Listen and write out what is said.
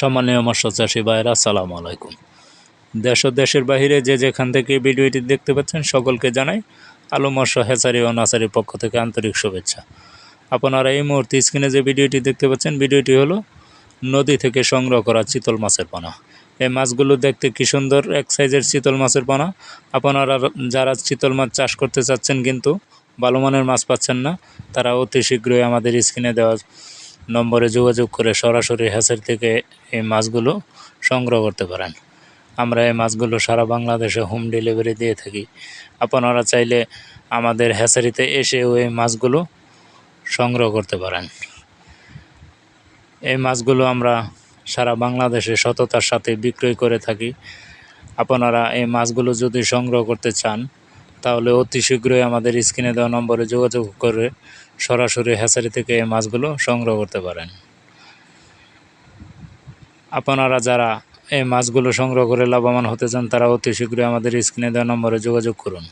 সম্মানীয় মৎস্য চাষী ভাইয়েরা, আসসালামু আলাইকুম। দেশ ও দেশের বাহিরে যে যেখান থেকে ভিডিওটি দেখতে পাচ্ছেন, সকলকে জানাই আলু মৎস্য হেচারি ও নাচারির পক্ষ থেকে আন্তরিক শুভেচ্ছা। আপনারা এই মুহূর্তে স্ক্রিনে যে ভিডিওটি দেখতে পাচ্ছেন, ভিডিওটি হলো নদী থেকে সংগ্রহ করা চিতল মাছের পানা। এই মাছগুলো দেখতে কি সুন্দর, এক সাইজের চিতল মাছের পানা। আপনারা যারা চিতল মাছ চাষ করতে চাচ্ছেন কিন্তু ভালো মানের মাছ পাচ্ছেন না, তারা অতি শীঘ্রই আমাদের স্ক্রিনে দেওয়া নম্বরে যোগাযোগ করে সরাসরি হ্যাচারি থেকে এই মাছগুলো সংগ্রহ করতে পারেন। আমরা এই মাছগুলো সারা বাংলাদেশে হোম ডেলিভারি দিয়ে থাকি। আপনারা চাইলে আমাদের হ্যাচারিতে এসেও এই মাছগুলো সংগ্রহ করতে পারেন। এই মাছগুলো আমরা সারা বাংলাদেশে সততার সাথে বিক্রয় করে থাকি। আপনারা এই মাছগুলো যদি সংগ্রহ করতে চান তাহলে অতি শীঘ্রই আমাদের স্ক্রিনে দেওয়া নম্বরে যোগাযোগ করে সরাসরি হ্যাচারি থেকে এই মাছগুলো সংগ্রহ করতে পারেন। আপনারা যারা এই মাছগুলো সংগ্রহ করে লাভবান হতে চান, তারা অতি শীঘ্রই আমাদের স্ক্রিনে দেওয়া নম্বরে যোগাযোগ করুন।